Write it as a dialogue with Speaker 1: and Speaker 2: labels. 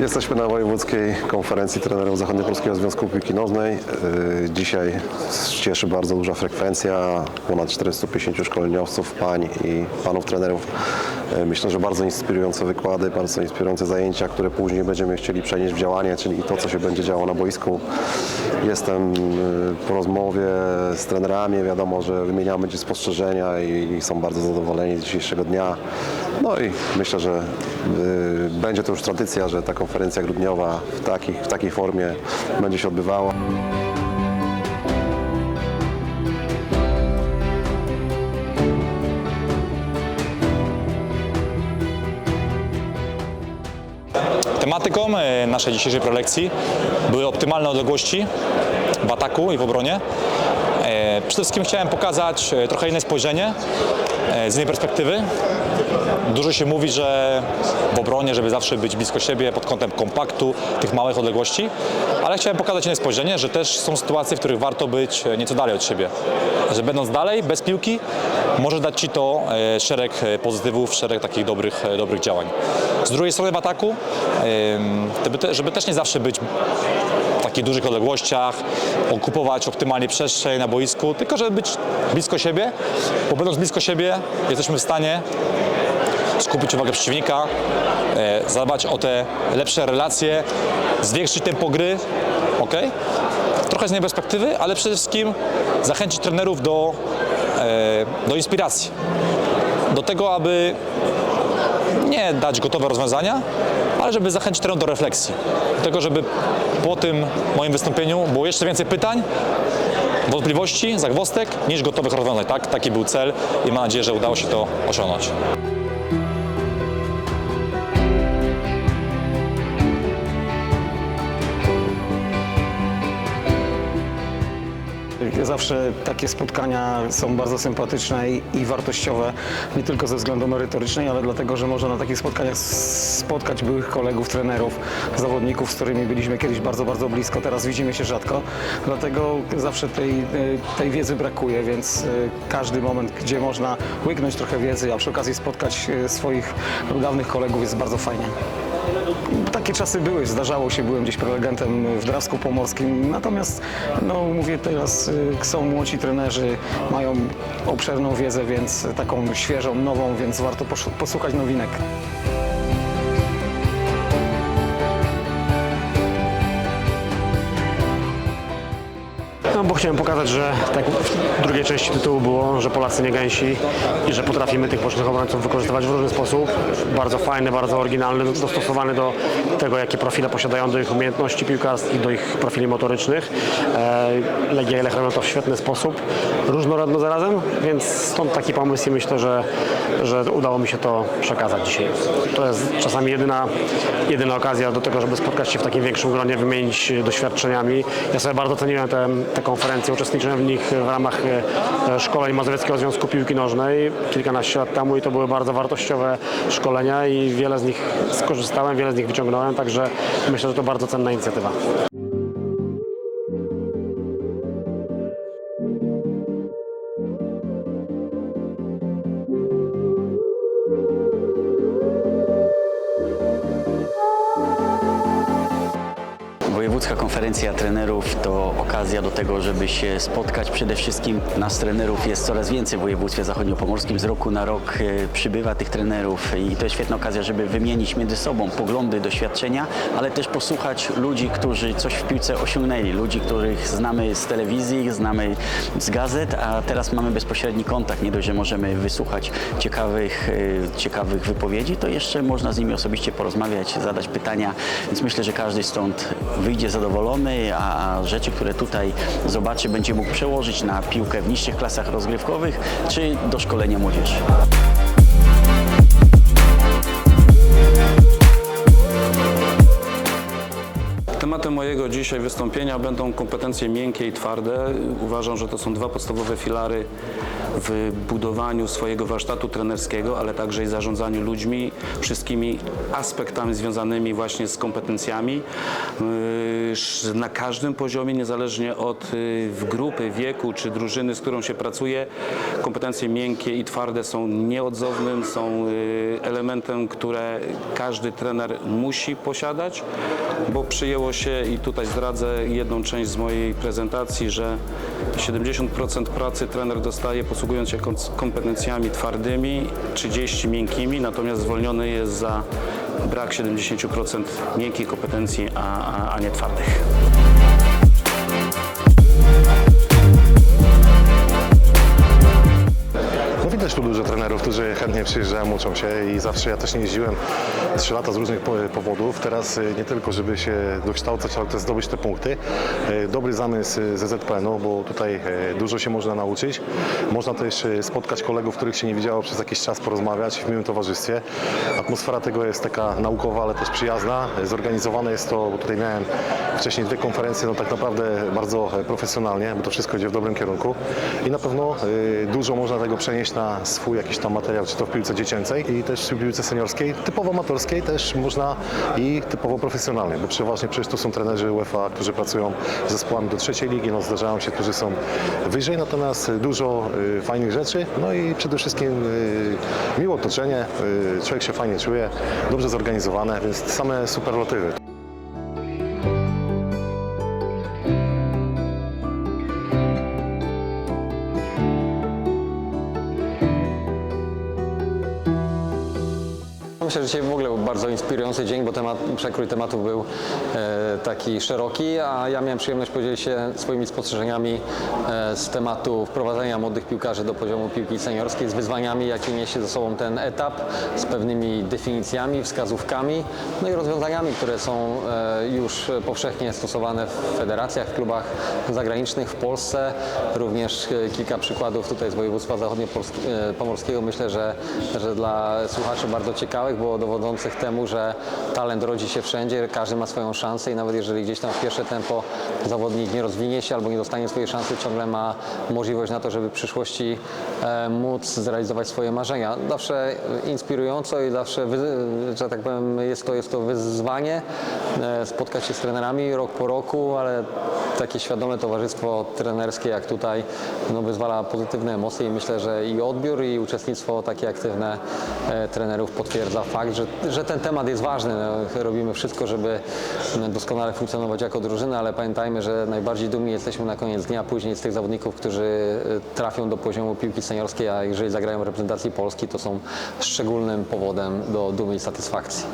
Speaker 1: Jesteśmy na wojewódzkiej konferencji trenerów Zachodniopolskiego Związku Piłki Nożnej. Yy, Dzisiaj cieszy bardzo duża frekwencja, ponad 450 szkoleniowców, pań i panów trenerów. Yy, Myślę, że bardzo inspirujące wykłady, bardzo inspirujące zajęcia, które później będziemy chcieli przenieść w działanie, czyli to, co się będzie działo na boisku. Jestem yy, po rozmowie z trenerami, wiadomo, że wymieniamy gdzieś spostrzeżenia i, i są bardzo zadowoleni z dzisiejszego dnia. No i myślę, że y, będzie to już tradycja, że ta konferencja grudniowa w, w takiej formie będzie się odbywała.
Speaker 2: Tematyką e, naszej dzisiejszej prelekcji były optymalne odległości w ataku i w obronie. E, Przede wszystkim chciałem pokazać e, trochę inne spojrzenie z innej perspektywy. Dużo się mówi, że w obronie, żeby zawsze być blisko siebie pod kątem kompaktu, tych małych odległości, ale chciałem pokazać inne spojrzenie, że też są sytuacje, w których warto być nieco dalej od siebie. Że będąc dalej, bez piłki, może dać Ci to e, szereg pozytywów, szereg takich dobrych, e, dobrych działań. Z drugiej strony w ataku, żeby też nie zawsze być w takich dużych odległościach, okupować optymalnie przestrzeń na boisku, tylko żeby być blisko siebie, bo będąc blisko siebie jesteśmy w stanie skupić uwagę przeciwnika, e, zadbać o te lepsze relacje, zwiększyć tempo gry, ok? Trochę z innej perspektywy, ale przede wszystkim zachęcić trenerów do, e, do inspiracji, do tego, aby nie dać gotowe rozwiązania, ale żeby zachęcić trenerów do refleksji. Do tego, żeby po tym moim wystąpieniu było jeszcze więcej pytań, wątpliwości, zagwostek niż gotowych rozwiązań. Tak? Taki był cel i mam nadzieję, że udało się to osiągnąć.
Speaker 3: Zawsze takie spotkania są bardzo sympatyczne i, i wartościowe, nie tylko ze względu merytorycznej, ale dlatego, że można na takich spotkaniach spotkać byłych kolegów, trenerów, zawodników, z którymi byliśmy kiedyś bardzo, bardzo blisko, teraz widzimy się rzadko. Dlatego zawsze tej, e, tej wiedzy brakuje, więc e, każdy moment, gdzie można łyknąć trochę wiedzy, a przy okazji spotkać e, swoich dawnych kolegów jest bardzo fajnie. Takie czasy były, zdarzało się, byłem gdzieś prelegentem w Drawsku Pomorskim, natomiast no mówię teraz, y, są młodzi trenerzy, mają obszerną wiedzę, więc taką świeżą, nową, więc warto posłuchać nowinek.
Speaker 4: Chciałem pokazać, że tak w drugiej części tytułu było, że Polacy nie gęsi i że potrafimy tych bocznych obrońców wykorzystywać w różny sposób. Bardzo fajny, bardzo oryginalny, dostosowany do tego, jakie profile posiadają, do ich umiejętności piłkarskich, do ich profili motorycznych. E, Legia i Lech robią to w świetny sposób, różnorodno zarazem, więc stąd taki pomysł i myślę, że, że udało mi się to przekazać dzisiaj. To jest czasami jedyna, jedyna okazja do tego, żeby spotkać się w takim większym gronie, wymienić doświadczeniami. Ja sobie bardzo ceniłem te, te konferencje, uczestniczyłem w nich w ramach e, szkoleń Mazowieckiego Związku Piłki Nożnej kilkanaście lat temu i to były bardzo wartościowe szkolenia i wiele z nich skorzystałem, wiele z nich wyciągnąłem, także myślę, że to bardzo cenna inicjatywa.
Speaker 5: Wojewódzka konferencja trenerów to okazja do tego, żeby się spotkać. Przede wszystkim nas trenerów jest coraz więcej w województwie zachodniopomorskim. Z roku na rok e, przybywa tych trenerów i to jest świetna okazja, żeby wymienić między sobą poglądy, doświadczenia, ale też posłuchać ludzi, którzy coś w piłce osiągnęli. Ludzi, których znamy z telewizji, znamy z gazet, a teraz mamy bezpośredni kontakt. Nie dość, że możemy wysłuchać ciekawych, e, ciekawych wypowiedzi, to jeszcze można z nimi osobiście porozmawiać, zadać pytania, więc myślę, że każdy stąd wyjdzie zadowolony, a rzeczy, które tutaj zobaczy, będzie mógł przełożyć na piłkę w niższych klasach rozgrywkowych czy do szkolenia młodzieży.
Speaker 6: Mojego dzisiaj wystąpienia będą kompetencje miękkie i twarde. Uważam, że to są dwa podstawowe filary w budowaniu swojego warsztatu trenerskiego, ale także i zarządzaniu ludźmi, wszystkimi aspektami związanymi właśnie z kompetencjami. Yy, Na każdym poziomie, niezależnie od yy, grupy, wieku czy drużyny, z którą się pracuje, kompetencje miękkie i twarde są nieodzownym, są yy, elementem, które każdy trener musi posiadać, bo przyjęło się i tutaj zdradzę jedną część z mojej prezentacji, że 70% pracy trener dostaje posługując się kom- kompetencjami twardymi, 30 miękkimi, natomiast zwolniony jest za brak 70% miękkich kompetencji, a, a, a nie twardych.
Speaker 7: Chętnie przyjeżdżają, uczą się i zawsze ja też nie jeździłem 3 lata z różnych po- powodów. Teraz y, nie tylko, żeby się dokształcać, ale też zdobyć te punkty. Y, Dobry zamysł y, z ZZPN-u, bo tutaj dużo się można nauczyć. Można też spotkać kolegów, których się nie widziało przez jakiś czas, porozmawiać w miłym towarzystwie. Atmosfera tego jest taka naukowa, ale też przyjazna. Zorganizowane jest to, bo tutaj miałem wcześniej dwie konferencje, no tak naprawdę bardzo e, profesjonalnie, bo to wszystko idzie w dobrym kierunku i na pewno dużo można tego przenieść na swój jakiś tam materiał, czy to w piłce dziecięcej i też w piłce seniorskiej, typowo amatorskiej też można i typowo profesjonalnej, bo przeważnie przecież to są trenerzy UEFA, którzy pracują z zespołami do trzeciej ligi, no zdarzają się, którzy są wyżej, natomiast dużo y, fajnych rzeczy, no i przede wszystkim y, miłe otoczenie, y, człowiek się fajnie czuje, dobrze zorganizowane, więc same superlatywy.
Speaker 8: Myślę, że dzisiaj w ogóle był bardzo inspirujący dzień, bo temat, przekrój tematów był e, taki szeroki, a ja miałem przyjemność podzielić się swoimi spostrzeżeniami e, z tematu wprowadzenia młodych piłkarzy do poziomu piłki seniorskiej, z wyzwaniami, jakie niesie ze sobą ten etap, z pewnymi definicjami, wskazówkami, no i rozwiązaniami, które są e, już powszechnie stosowane w federacjach, w klubach zagranicznych w Polsce. Również e, kilka przykładów tutaj z województwa zachodniopomorskiego. Myślę, że, że dla słuchaczy bardzo ciekawych, bo dowodzących temu, że talent rodzi się wszędzie, każdy ma swoją szansę i nawet jeżeli gdzieś tam w pierwsze tempo zawodnik nie rozwinie się albo nie dostanie swojej szansy, ciągle ma możliwość na to, żeby w przyszłości e, móc zrealizować swoje marzenia. Zawsze inspirująco i zawsze, że tak powiem, jest to, jest to wyzwanie e, spotkać się z trenerami rok po roku, ale takie świadome towarzystwo trenerskie jak tutaj no, wyzwala pozytywne emocje i myślę, że i odbiór i uczestnictwo takie aktywne e, trenerów potwierdza fakt, że, że ten temat jest ważny. No, robimy wszystko, żeby doskonale funkcjonować jako drużyna, ale pamiętajmy, że najbardziej dumni jesteśmy na koniec dnia później z tych zawodników, którzy e, trafią do poziomu piłki seniorskiej, a jeżeli zagrają w reprezentacji Polski, to są szczególnym powodem do dumy i satysfakcji.